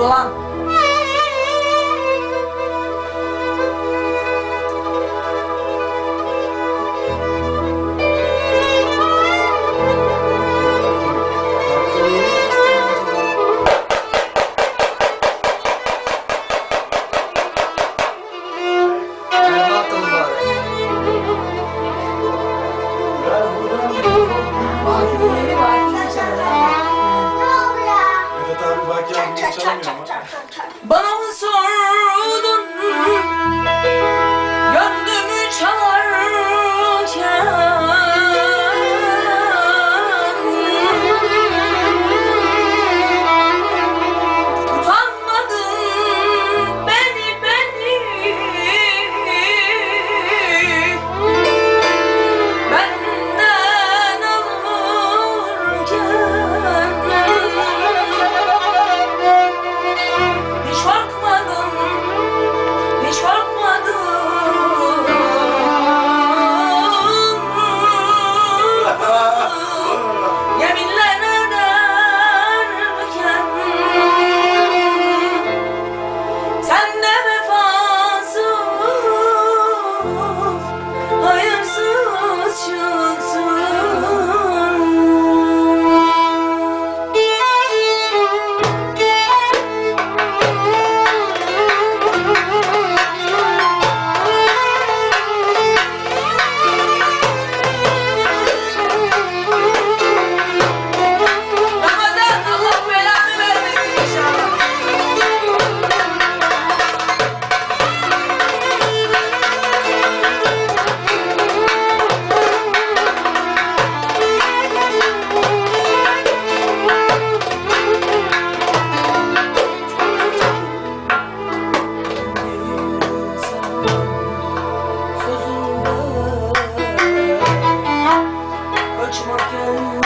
走了。Çat. Bana mı sordun you. much more can